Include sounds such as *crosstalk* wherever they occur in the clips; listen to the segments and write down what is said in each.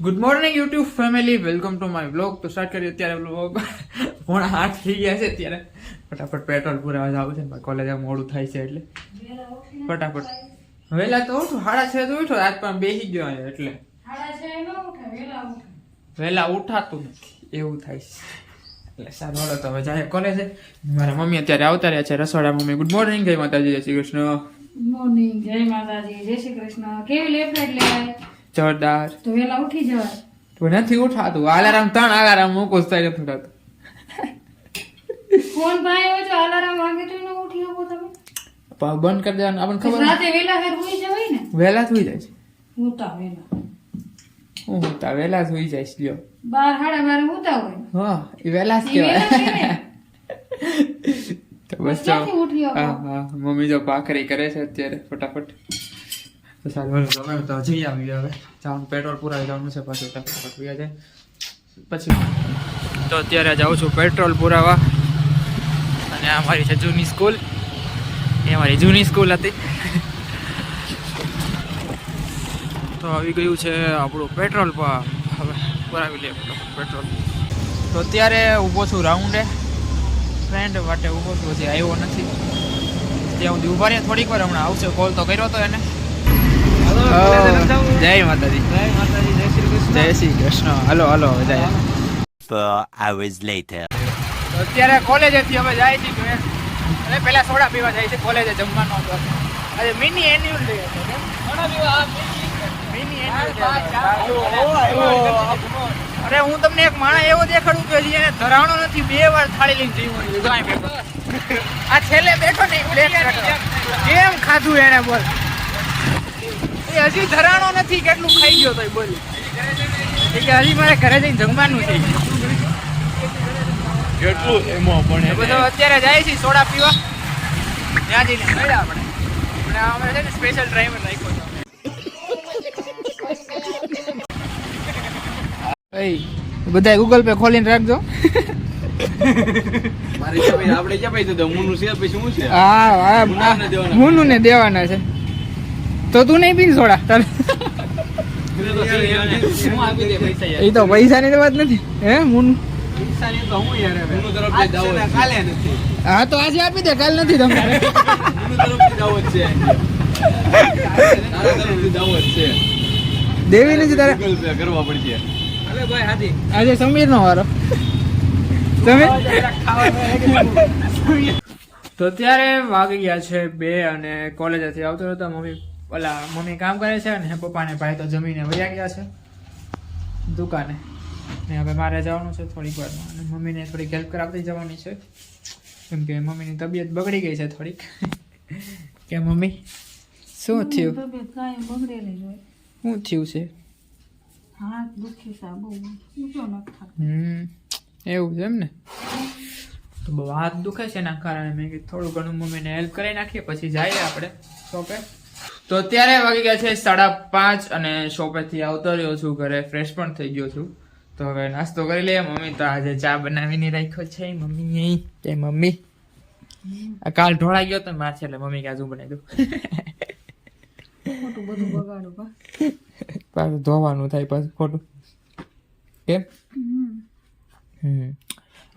Good morning YouTube family welcome to my blog તો start કરીએ અત્યારે બ્લોગ પોણા આઠ થઈ ગયા છે અત્યારે. ફટાફટ પેટ્રોલ પુરાવા જવું છે ને કોલેજ મોડું થાય છે એટલે. ફટાફટ. વહેલા તો ઉઠો. સાડા છ તો ઉઠો. આજ પણ બેસી ગયો એટલે. વહેલા ઉઠાતું નથી. એવું થાય છે. એટલે સારું હાલો તો હવે જાય કોલેજે મારા મમ્મી અત્યારે આવતા રહ્યા છે રસોડા મમ્મી ગુડ મોર્નિંગ જય માતાજી જય શ્રી કૃષ્ણ. મોર્નિંગ જય માતાજી જય શ્રી કૃષ્ણ. કેવી લેફ્ટ લેવાય? જોરદાર. તો વેલા ઉઠી જવાય. તો નથી ઉઠાતું. અલાર્મ ત્રણ અલાર્મ મૂકો નથી ઉઠાતું ફોન ભાઈ હોય તો અલાર્મ વાગે તો ન ઉઠી શકો તમે. પગ બંધ કરી દેવાનું આપણને ખબર રાતે વેલા ફેર ઉઠી જવાય ને? વેલા સુઈ જાય છે. ઉતા વેલા હું તા વહેલા સુઈ જાય લ્યો. બાર સાડા બાર ઉતા હોય. હા એ વહેલા જ કહેવાય. તો બસ જો ક્યાંથી ઉઠી શકો? હા હા. મમ્મી જો ભાખરી કરે છે અત્યારે ફટાફટ. તો તો જઈ આવી હવે. જવાનું પેટ્રોલ પુરાવી જવાનું છે પાછું પછી તો અત્યારે જાઉં છું પેટ્રોલ પુરાવા. અને આ મારી છે જૂની સ્કૂલ. એ મારી જૂની સ્કૂલ હતી. તો આવી ગયું છે આપણું પેટ્રોલ હવે પુરાવી લઈએ પેટ્રોલ. તો અત્યારે ઊભો છું રાઉન્ડે. ફ્રેન્ડ માટે ઊભો છું, હજી આવ્યો નથી. ત્યાં સુધી ઊભા રહ્યા, થોડીક વાર હમણાં આવશે કોલ તો કર્યો હતો એને. જય માતાજી જય શ્રી કૃષ્ણ હલો હલો જાય Four hours later. અત્યારે કોલેજેથી અમે જાય છે અને પહેલા સોડા પીવા જાય છે કોલેજે જમવાનો હતો આજે મિની એન્યુઅલ ડે હતો અરે હું તમને એક માણસ એવો દેખાડું કે એને ધરાણો નથી બે વાર થાળી લઈને જીવું જો અહીં બેઠો. આ છેલ્લે બેઠો ને કેમ ખાધું એને બોલ. એ હજી ધરાણો નથી કેટલું ખાઈ ગયો તો બોલ. એ કે હજી મારે ઘરે જઈને જમવાનું છે. કેટલું એમાં પણ એ બધો અત્યારે જાય છે સોડા પીવા. ત્યાં જઈને મળ્યા આપણે. અમારે છે ને સ્પેશિયલ ડ્રાઈવર રાખ્યો છે. બધા ગૂગલ પે ખોલીને રાખજો. આપણે ક્યાં ભાઈ તો મુનું છે પછી શું છે? હા હા. મુન્નુ ને દેવાના છે. તો તું નહીં પીને સોડા. તારે. એ તો પૈસા ની વાત નથી. હે હું હા, તો આજે આપી દે, કાલ નથી તમારે દાવો નથી તારે? કરવા પડશે આજે સમીર નો વારો. તમે? તો ત્યારે વાગી ગયા છે બે અને કોલેજેથી આવતો હતો મમ્મી ઓલા મમ્મી કામ કરે છે અને પપ્પાને ભાઈ તો જમીને વયા ગયા છે દુકાને. ને હવે મારે જવાનું છે થોડીક વારમાં અને મમ્મીને થોડીક હેલ્પ કરાવતી જવાની છે. કેમ કે મમ્મીની તબિયત બગડી ગઈ છે થોડીક. *laughs* કે મમ્મી શું થયું? શું થયું છે? એવું છે એમ ને? તો બહુ હાથ દુખે છે એના કારણે મેં થોડું ઘણું મમ્મીને હેલ્પ કરી નાખીએ પછી જઈએ આપણે શોપે તો અત્યારે વાગી ગયા છે સાડા પાંચ અને શોપેથી આવતો રહ્યો છું ઘરે ફ્રેશ પણ થઈ ગયો છું. તો હવે નાસ્તો કરી લઈએ. મમ્મી તો આજે ચા બનાવીને રાખ્યો છે મમ્મી કે મમ્મી. આ કાલ ઢોળાઈ ગયો તો માર છે એટલે મમ્મી કે આજુ બનાવી દઉં. બધું બગાડું પાછું ધોવાનું થાય પાછું ખોટું. કેમ? હમ.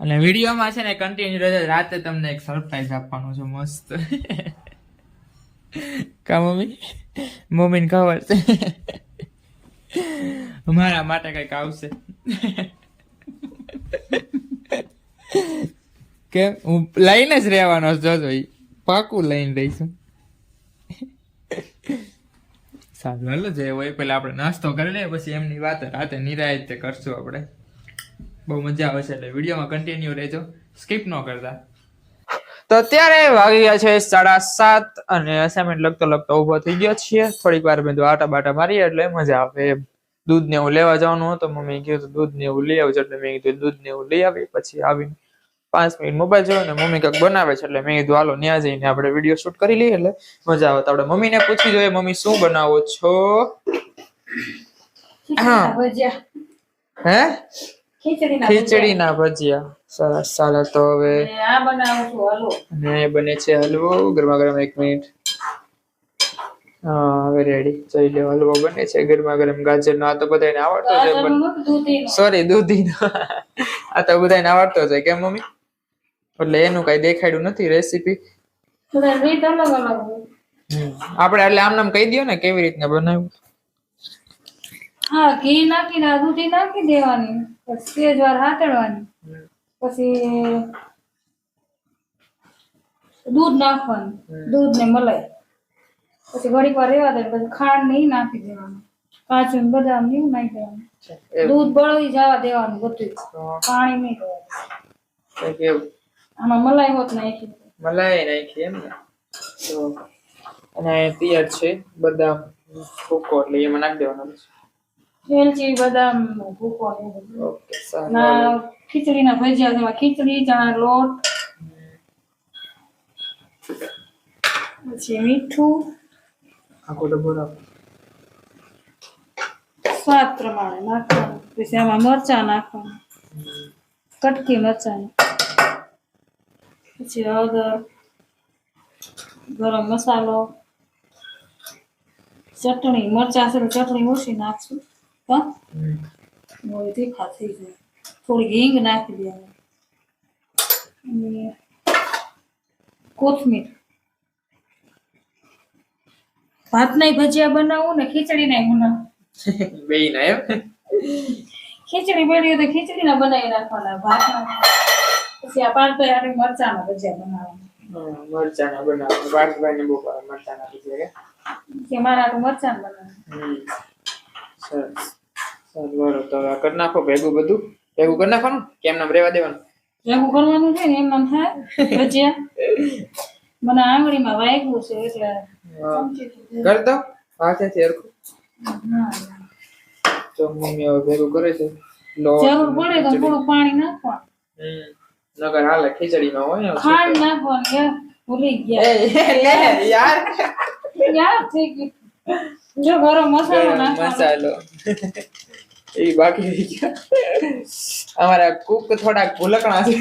અને વિડીયોમાં છે ને કન્ટિન્યુ રાતે તમને એક સરપ્રાઈઝ આપવાનું છે મસ્ત. કા મમ્મી? મમ્મીને ખબર છે મારા માટે કંઈક આવશે. કે હું લઈને જ રહેવાનો જોજો પાકું લઈને રહીશું. સારું, હાલો, જે હોય પેલા આપણે નાસ્તો કરી લઈએ, પછી એમની વાત રાતે નિરાયત કરશું આપણે. બહુ મજા આવશે એટલે વિડીયોમાં કન્ટિન્યુ રહેજો. સ્કીપ ન કરતા. તો અત્યારે વાગી ગયા છે સાડા સાત અને અસાઇનમેન્ટ લખતો લખતો ઊભો થઈ ગયો છીએ. થોડીક વાર મેં આટા બાટા મારી એટલે મજા આવે દૂધ ને એવું લેવા જવાનું હતું મમ્મી કીધું દૂધ ને એવું લઈ આવજો એટલે મેં કીધું દૂધ ને એવું લઈ આવી પછી આવીને પાંચ મિનિટ મોબાઈલ જોયો ને મમ્મી કંઈક બનાવે છે એટલે મેં કીધું હાલો ત્યાં જઈને આપણે વીડિયો શૂટ કરી લઈએ એટલે મજા આવે. તો આપણે મમ્મીને પૂછી જોઈએ મમ્મી શું બનાવો છો? હા. ભજીયા ના ખીચડીના ભજીયા. સરસ ચાલો તો હવે ભજીયા. આ બનાવું છું હલવો. અને બને છે હલવો ગરમા ગરમ એક મિનિટ. હા હવે રેડી જોઈ લો હલવો બને છે ગરમા ગરમ ગાજર નો આ તો બધાને આવડતો છે પણ. સોરી દૂધીનો. આ તો બધાને આવડતો છે કેમ મમ્મી? એટલે એનું કઈ દેખાડ્યું નથી રેસીપી. આપણે એટલે આમ નામ કહી દો ને કેવી રીતના બનાવ્યું? હા ઘી નાખીને આ દૂધી નાખી દેવાની. પછી તેજ વાર હાથડવાની પછી દૂધ નાખવાનું. દૂધ ને મલાઈ. પછી ઘડીક વાર રહેવા દે પછી ખાંડ ને નાખી દેવાનું. કાચું બદામ ને એવું નાખી દેવાનું. દૂધ બળવી જવા દેવાનું બધું. પાણી નહીં દેવાનું આમાં મલાઈ હોત નાખી મલાઈ નાખી એમ ને. તો અને તૈયાર છે બદામ ભૂકો એટલે એમાં નાખી દેવાનો. એલચી બદામ ભૂકો. ઓકે સારું. ના ખીચડીના ભજીયા જેમાં ખીચડી ચણા લોટ પછી મીઠું. આખો ડબ્બો રાખો. સ્વાદ પ્રમાણે નાખવાનું. પછી આમાં મરચા નાખવાનું. કટકી મરચાં પછી હળદર ગરમ મસાલો ચટણી મરચાં છે તો ચટણી ઓછી નાખશું. હા મોય તીખા થઈ જાય થોડી હિંગ નાખી દેવાની કોથમીર. ભાતના ભજીયા બનાવું ને ખીચડી ના બનાવું. *laughs* બે ના એમ? ખીચડી બની તો ખીચડી ના બનાવી નાખવાના ભાત ના પછી આ પાંચ ભાઈ મરચા મરચાના ભજીયા બનાવવાના. મરચા ના બનાવો પાર્થભાઈ ને બહુ મરચા ના ભજીયા કે? મારા મરચા ના બનાવવાનું. સરસ. બરોબર તો આ કરી નાખો ભેગું બધું. ભેગું કરી નાખવાનું? કેમ નામ રેવા દેવાનું? ભેગું કરવાનું છે ને એમ નામ થાય ભજીયા મને આંગળીમાં વાગ્યું છે એટલે કર દો. હાથેથી હરખું. તો મમ્મી હવે ભેગું કરે છે. જરૂર પડે તો થોડું પાણી નાખવાનું. નગર હાલે ખીચડીમાં હોય ખાંડ નાખવાનું ભૂલી ગયા. લે, યાર. યાર થઈ ગયું. જો ગરમ મસાલો મસાલો. એ બાકી રહી ગયા. અમારા કુક થોડાક ભૂલકણા છે.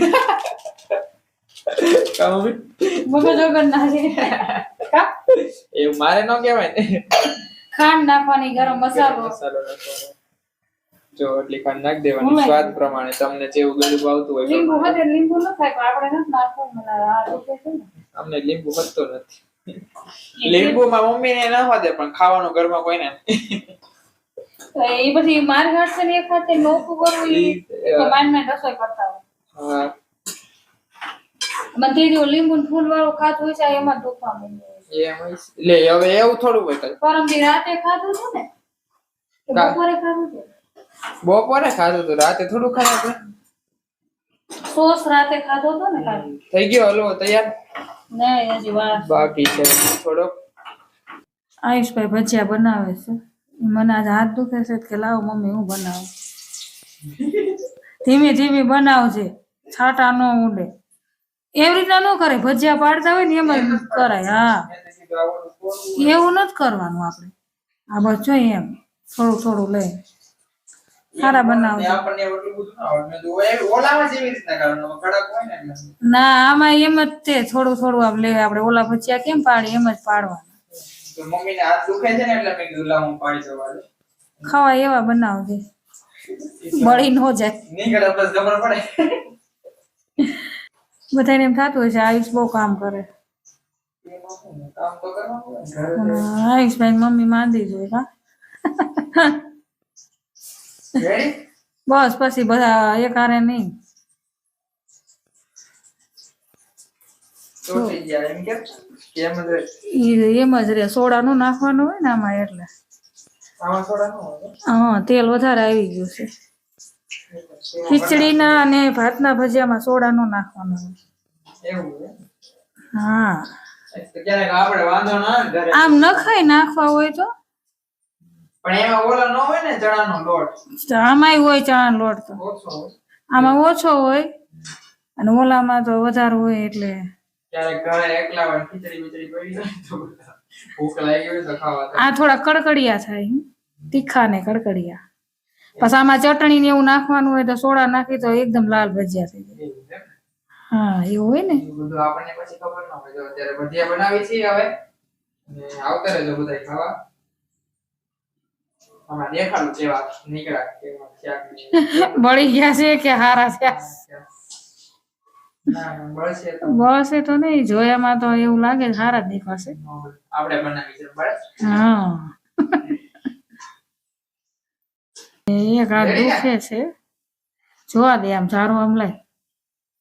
મગજ વગર ના છે. એ મારે ન કહેવાય ને. ખાંડ નાખવાની ગરમ મસાલો. મસાલો નાખવાનો. જો એટલે ખાંડ નાખ દેવાની. સ્વાદ પ્રમાણે તમને જેવું ગળું આવતું હોય લીંબુ હતે લીંબુ ન ખાય પણ આપણે નથી નાખવું મને આ અમને લીંબુ હતો નથી. *laughs* લીંબુમાં મમ્મી ને ના હોતે પણ ખાવાનું ઘરમાં કોઈને તો એ પછી માર છે ને એક હાથે નોખું કરવું એ તો માંડ માંડ રસોઈ કરતા હોય. હા. મને તે લીંબુ ને ફૂલ વાળું ખાતું હોય છે. એમાં દુખવા હોય લે હવે એવું થોડું હોય પરમ દી રાતે ખાધું હતું ને બપોરે ખાધું છે બપોરે ખાધું હતું રાતે થોડું ખાધું સોસ રાતે ખાધો હતો ને થઈ ગયો હલવો તૈયાર? બાકી છે. થોડોક. આયુષભાઈ ભજીયા બનાવે છે. મને આજે હાથ દુખે છે કે લાવો મમ્મી હું બનાવું? ધીમે ધીમે બનાવજે. છાટા ન ઉડે. એવી રીતના ન કરે. ભજીયા પાડતા હોય ને એમ જ કરાય. હા. એવું નથી કરવાનું આપણે. આ બસ જોઈએ એમ. થોડું થોડું લઈ. સારા બનાવજો આપણને એટલું બધું ના આવડે. તો ઓલામાં જેવી રીતના કરવાનું. કડક હોય ને ના આમાં એમ જ તે થોડું થોડું આમ લે આપણે ઓલા ભજીયા કેમ પાડી એમ જ પાડવાના. તો મમ્મીને હાથ દુખે છે ને એટલે મેં કીધું લાવ પાડી જવા ખાવા એવા બનાવજે બળી નો જાય. નીકળે બસ ખબર પડે. બધાને એમ થતું હોય છે આયુષ બહુ કામ કરે. આયુષભાઈ મમ્મી માંદી જોઈ હા? બસ પછી બધા એક હારે નહીં. એમ જ રે સોડા નું નાખવાનું હોય ને આમાં એટલે? હા તેલ વધારે આવી ગયું છે. ખીચડીના અને ભાતના ભજીયામાં સોડા નું નાખવાનું હોય. હા. આમ નખાય નાખવા હોય તો. પણ એમાં ઓલા ન હોય ને ચણાનો લોટ. આમાંય હોય ચણા લોટ તો. આમાં ઓછો હોય અને ઓલામાં તો વધારે હોય એટલે. ક્યારેક ઘરે એકલા હોય ખીચડી મીચડી પડી જાય તો ભૂખ લાગી હોય તો ખાવા આ થોડા કડકડિયા થાય તીખા ને કડકડિયા. પછી આમાં ચટણી ને એવું નાખવાનું હોય તો સોડા નાખી તો એકદમ લાલ ભજીયા થઈ જાય. હા એવું હોય ને? બધું આપણને પછી ખબર ન હોય. અત્યારે ભજીયા બનાવી છીએ હવે. આવતા રહેજો બધા ખાવા. દેખાડું નીકળ્યા ક્યાંક *laughs* બળી ગયા છે કે હારા બળશે તો. બસ એ તો નહીં જોયામાં તો એવું લાગે છે હારા દેખાશે. આપણે બનાવી છે બળે. હા. *laughs* એક હાથ દુખે છે? જોવા દે આમ સારું આમ લાય.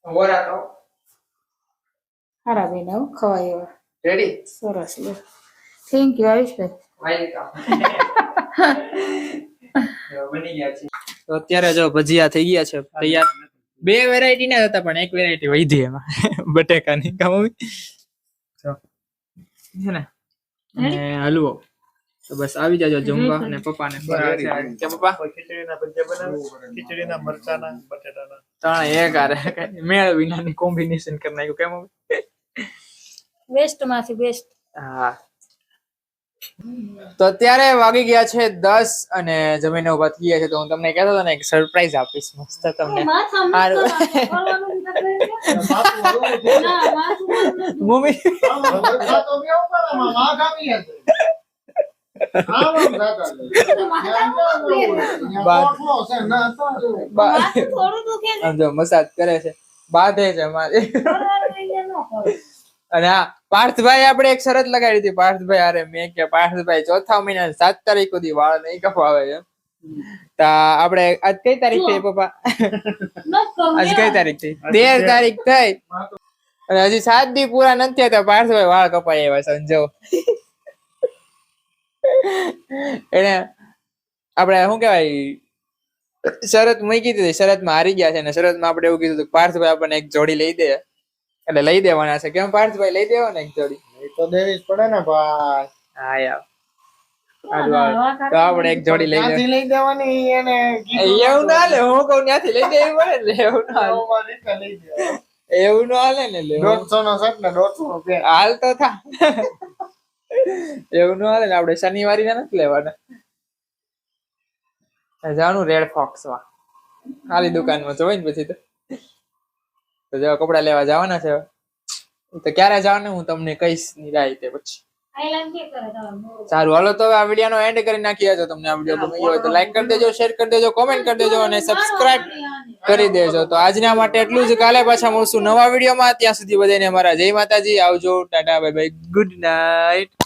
ઓરા તો. હારા બેન આવું ખવાય એવા. રેડી? સરસ લે. થેન્ક યુ આયુષભાઈ. *laughs* બની ગયા છે તો અત્યારે જો ભજીયા થઈ ગયા છે તૈયાર. બે વેરાયટી ના હતા પણ એક વેરાયટી વધી એમાં. *laughs* બટેકાની ની મમ્મી? છે ને? અને હલવો. તો બસ આવી જાજો જમવા અને પપ્પાને કે પપ્પા? ખીચડીના ભજીયા બનાવો? ખીચડીના મરચાના બટેટાના. ત્રણ એક આરે મેળ વિનાની કોમ્બિનેશન કરી નાખ્યું. કેમ બેસ્ટમાંથી બેસ્ટ હા. તો અત્યારે વાગી ગયા છે દસ અને જમીને ઊભા થઈ ગયા છે તો હું તમને કહેતો હતો ને એક સરપ્રાઈઝ આપીશ મસ્ત તમને. મમ્મી. જો મસાજ કરે છે. બાધે છે મારી. અને હા પાર્થભાઈ આપણે એક શરત લગાડી હતી. પાર્થભાઈ અરે મેં કે પાર્થભાઈ ચોથા મહિના સાત તારીખ સુધી વાળ નહીં કપાવે છે તો આપણે આજ કઈ તારીખ થઈ પપ્પા? આજ કઈ તારીખ થઈ? તેર તારીખ થઈ. અને હજી સાત દી પૂરા નથી થયા તો પાર્થભાઈ વાળ કપાઈ આવ્યા સમજો. એને આપણે શું કહેવાય? શરત મૂકી દીધી શરતમાં હારી ગયા છે અને શરતમાં આપણે એવું કીધું કે પાર્થભાઈ આપણને એક જોડી લઈ દે. એટલે લઈ દેવાના છે. કેમ પાર્થભાઈ લઈ દેવાના એક જોડી? તો દેવી જ પડે ને ભાઈ. હા યાર. તો આપણે એક જોડી લઈ લઈ દેવાની એને એવું ના હાલે હું કહું ત્યાંથી લઈ દેવી પડે એવું ના લઈ એવું ના હાલે ને લે દોઢસો નો સેટ ને દોઢસો નો પેન હાલ તો થા. એવું ના હાલે ને આપણે શનિવારી ના નથી લેવાના. જાણું રેડ ફોક્સમાં. ખાલી દુકાનમાં જોઈ ને પછી તો. તો જો કપડા લેવા જવાના છે તો ક્યારે જવાનું હું તમને કહીશ નિરાય પછી. સારું, હાલો તો આ વીડિયો નો એન્ડ કરી નાખીએ જો તમને આ વીડિયો ગમ્યો હોય તો લાઈક કરી દેજો શેર કરી દેજો કોમેન્ટ કરી દેજો અને સબસ્ક્રાઇબ કરી દેજો. તો આજના માટે એટલું જ. કાલે પાછા મળશું નવા વિડીયોમાં ત્યાં સુધી બધાને અમારા જય માતાજી. આવજો, tata bye bye good night